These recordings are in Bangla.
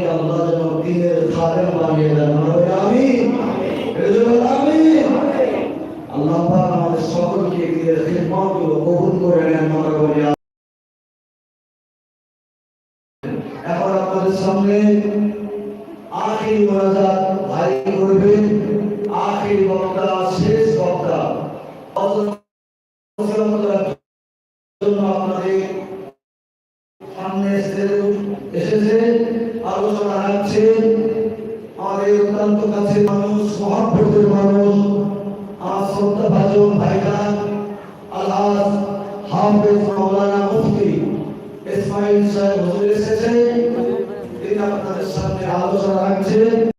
আমাদেরকে আল্লাহ যেন দিনের খাদেম বানিয়ে দেন আমি আল্লাহ আমাদের সকলকে দিনের খেদমত কবুল করে নেন আমরা বলি ইসমাইল সাহেব হুজুর এসেছেন তিনি আপনাদের সামনে আলোচনা রাখছেন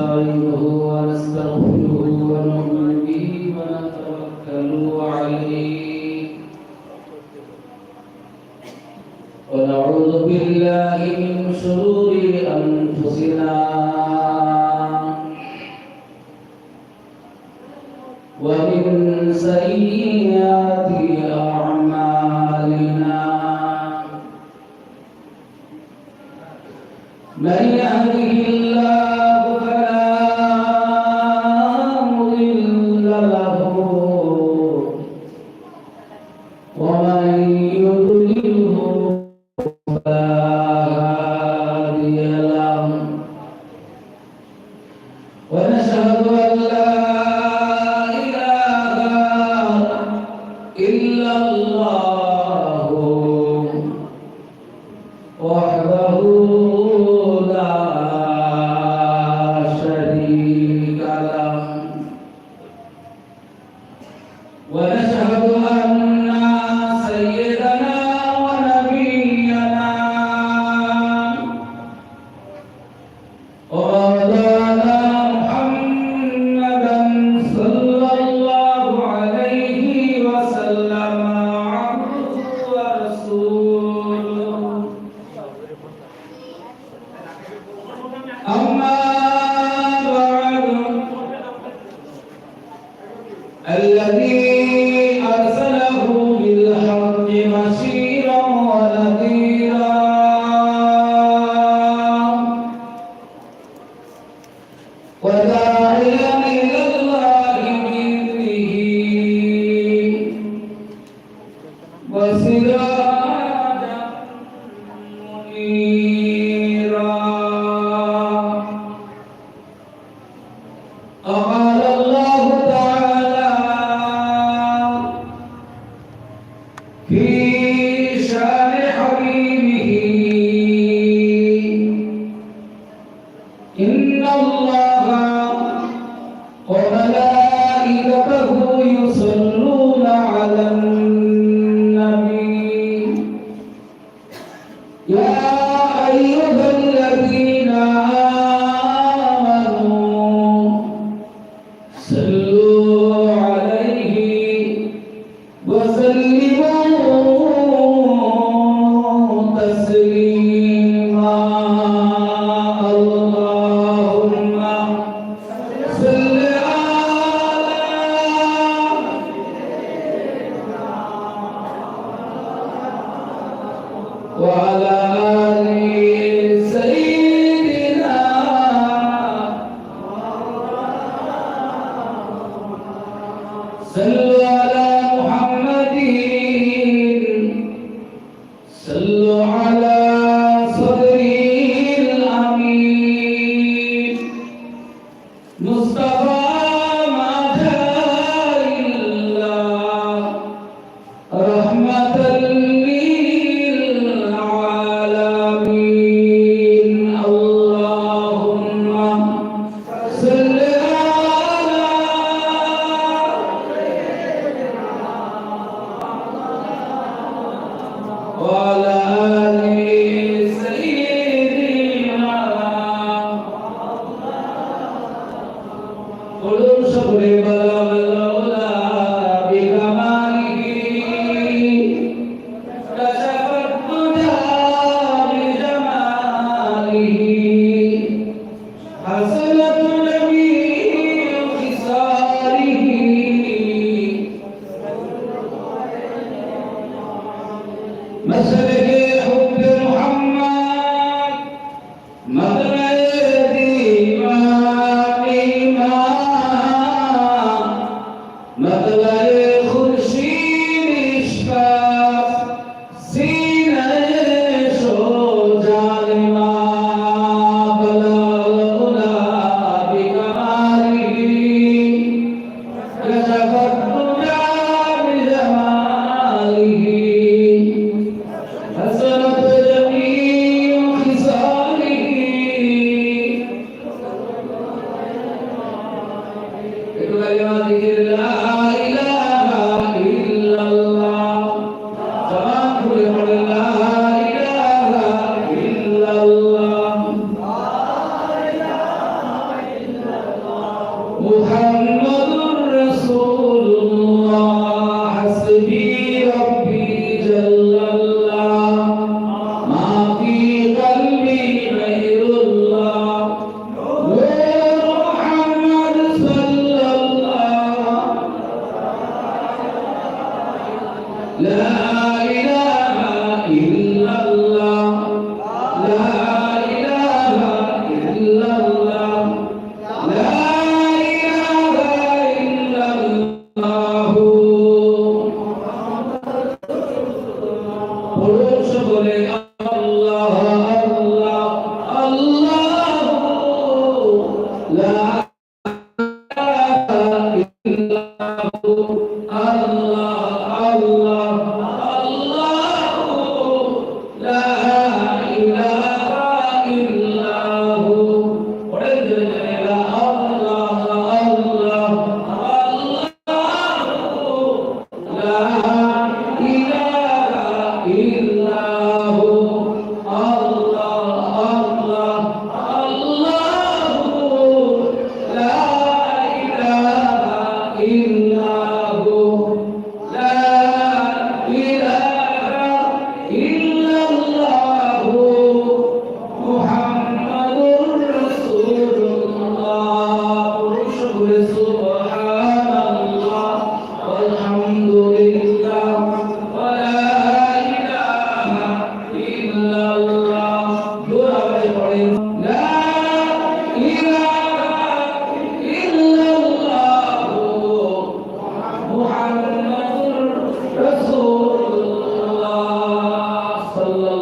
ونستعينه ونستغفره Uh. mesele sallallahu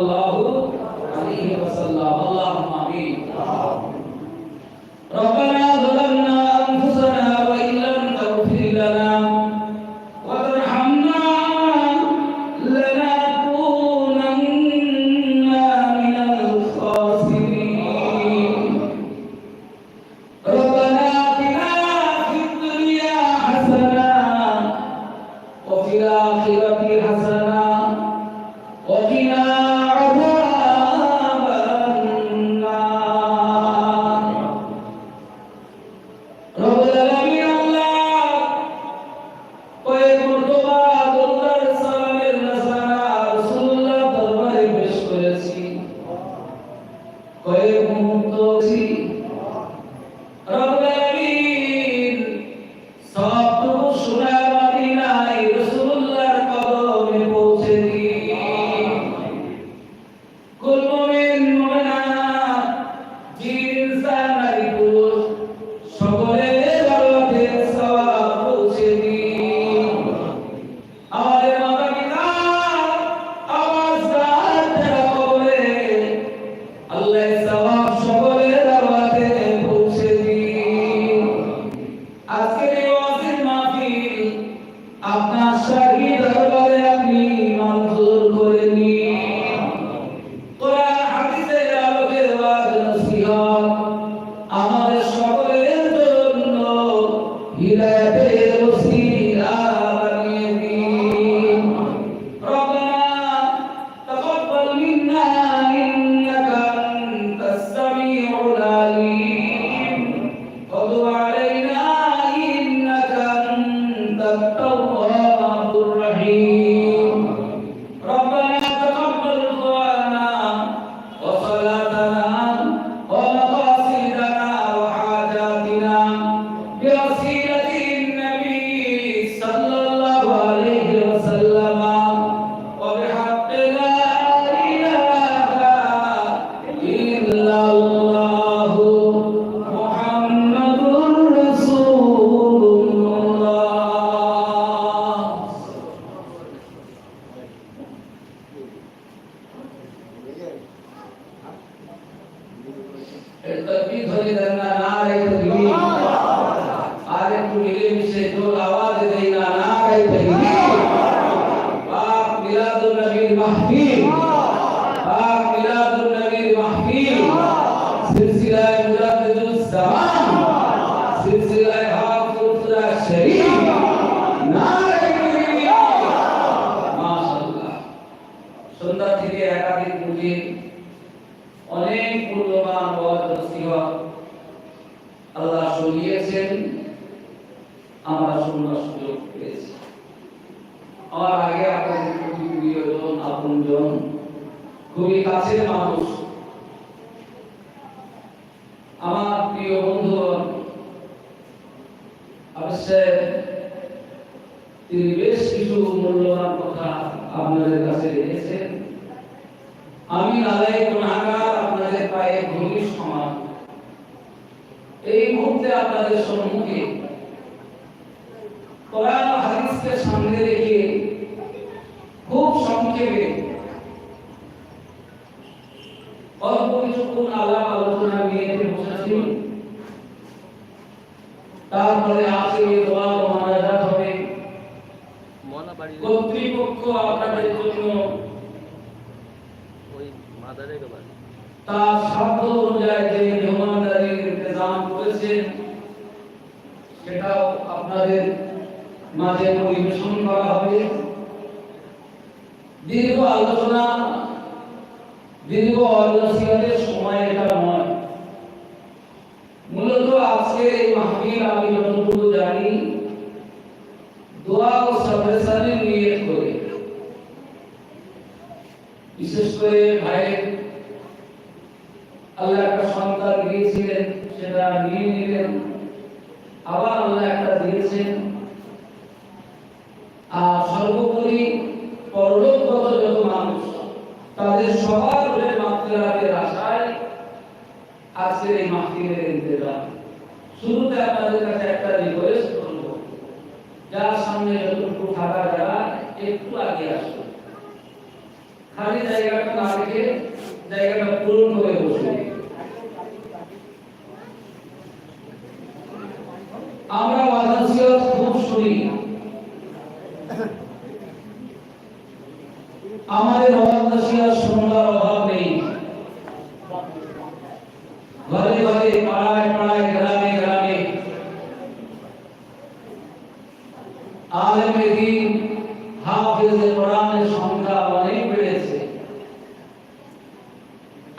আপনার শহীদ হলেন পাক মিলাদুন নবীর মাহফিল। সিলসিলায়ে মুজাদ্দিদুস আপনাদের কাছে রেখেছেন আমি নালাই গুণাগার আপনাদের পায়ে ভূমি সমান। এই মুহূর্তে আপনাদের সম্মুখে কোরআন হাদিসকে সামনে রেখে খুব সংক্ষেপে অল্প কিছুক্ষণ আলাপ আলোচনা নিয়ে বসেছি। তারপরে আছে দোয়া ও মানাজাত হবে মনা বাড়ি কর্তৃপক্ষ আপনাদের জন্য তার সাধ্য অনুযায়ী যে মেহমানদারির ইন্তজাম করেছেন সেটাও আপনাদের মাঝে পরিবেশন করা হবে। দীর্ঘ আলোচনা দীর্ঘ আলোচনার সময় এটা নয়। মূলত আজকে এই মাহফিল আমি জানি দোয়া ও সাবরেসানি নিয়ে করে। বিশেষ করে ভাইয়ের আল্লাহ একটা সন্তান দিয়েছিলেন, সেটা নিয়ে নিলেন। আবার আল্লাহ একটা দিয়েছেন। আর সর্বোপরি পরলোকগত যত মানুষ, তাদের সবার উপরে মাত্রাতের আশায় আজকের এই মাহফিলের ইন্তজাম। শুরুতে আপনাদের কাছে একটা রিকোয়েস্ট যার সামনে যতটুকু থাকা যায়, একটু আগে আসবে। খালি জায়গাটা না রেখে জায়গাটা পূরণ করে বসবে। আমরা ওয়াজাসিয়ত খুব শুনি আমাদের ওয়াজাসিয়ত শুনবার অভাব নেই ঘরে ঘরে পাড়ায় পাড়ায় গ্রামে গ্রামে আলেমে দিন হাফেজে কোরআনের সংখ্যা অনেক বেড়েছে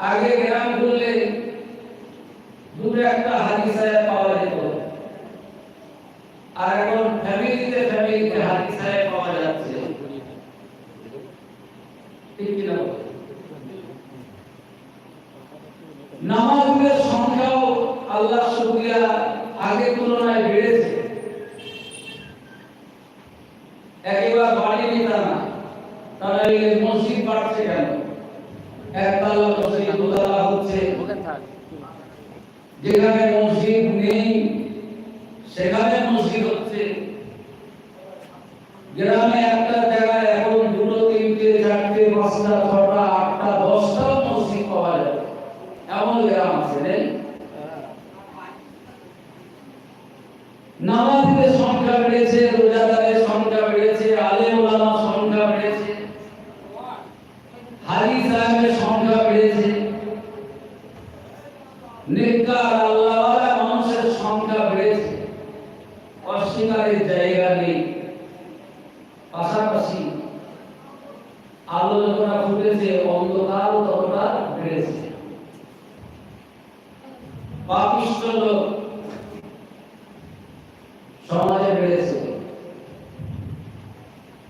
আগে গ্রাম করলে দুটো একটা হাদিস পাওয়া যেত। আর এখন ফ্যামিলিতে ফ্যামিলিতে হাদিস সাহেব পাওয়া যাচ্ছে ঠিক কি না বলো? নামাজের সংখ্যাও আল্লাহ শুকরিয়া আগের তুলনায় বেড়েছে একেবারে বাড়িনি তা না তারা এই মসজিদ বাড়ছে কেন একতলা মসজিদ দোতলা হচ্ছে ওখানে থাক যেখানে মসজিদ নেই সেখানে মসজিদ হচ্ছে গ্রামে একটা জায়গায় এখন দুটো তিনটে চারটে পাঁচটা ছটা আটটা দশটা মসজিদ পাওয়া যাবে এমন গ্রাম আছে নেই? নামাজিদের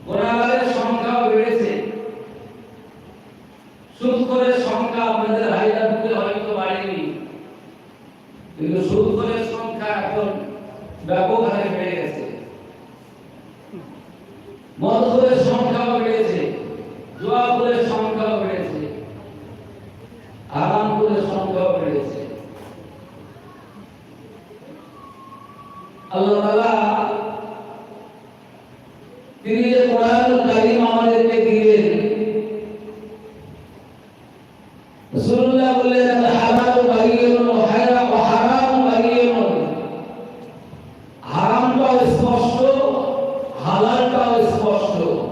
Morales. falou.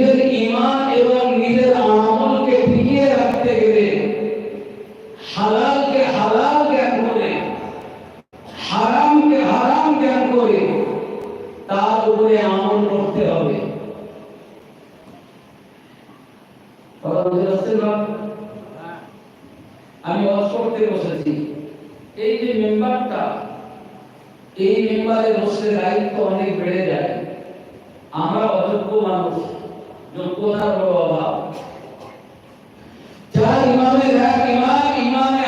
নিজের ইমান এবং নিজের আমলকে টিকিয়ে রাখতে গেলে হালালকে হালাল জ্ঞান করে হারামকে হারাম জ্ঞান করে তার উপরে আমল করতে হবে। হ্যাঁ। আমি অস করতে বসেছি। এই যে মেম্বারটা এই মেম্বারে বসলে দায়িত্ব অনেক বেড়ে যায়। আমরা অযোগ্য মানুষ। যোগ্যতার অভাব। যারা ইমামে এক ইমাম ইমামে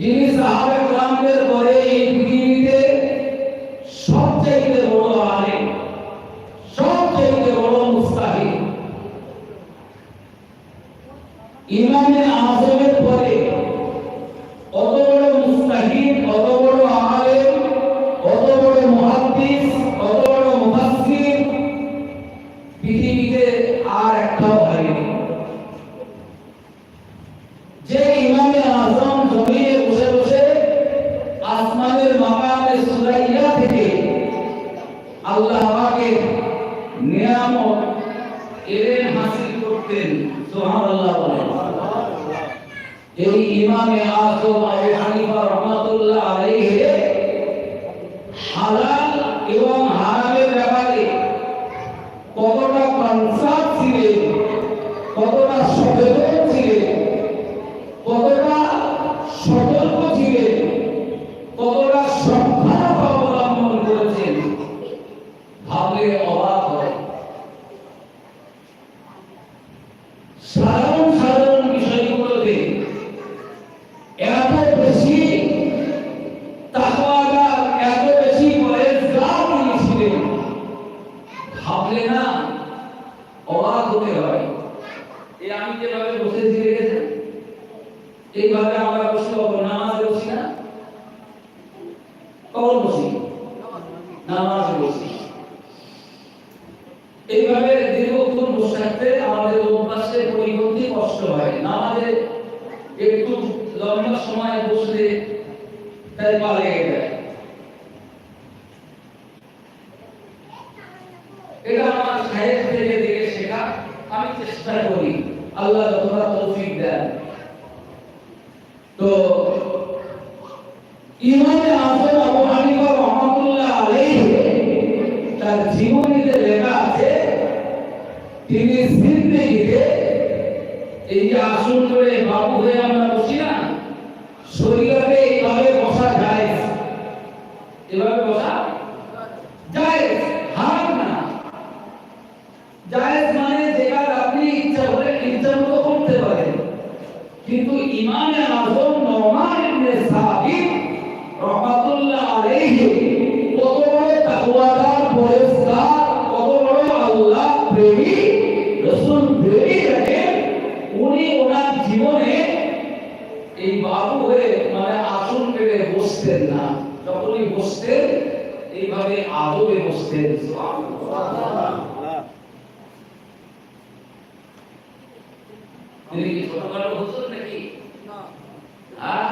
যিনি সাহাবে পরে এই পৃথিবীতে সবচেয়ে বড় আলেম সবচেয়ে বড় মুস্তাহিদ। ইমামে সুবহানাল্লাহ এই ইমামে আযম আবু হানিফা রাহমাতুল্লাহ আলাইহি হালাল এবং না অবাক হতে হয়। এই আমি যেভাবে বসেছি রেখেছেন? এইভাবে জিন্দগিতে এই আসন করে বাবু হয়ে বসতেন না। যখনই বসতেন এইভাবে আদবে বসতেন। তিনি নাকি? হ্যাঁ?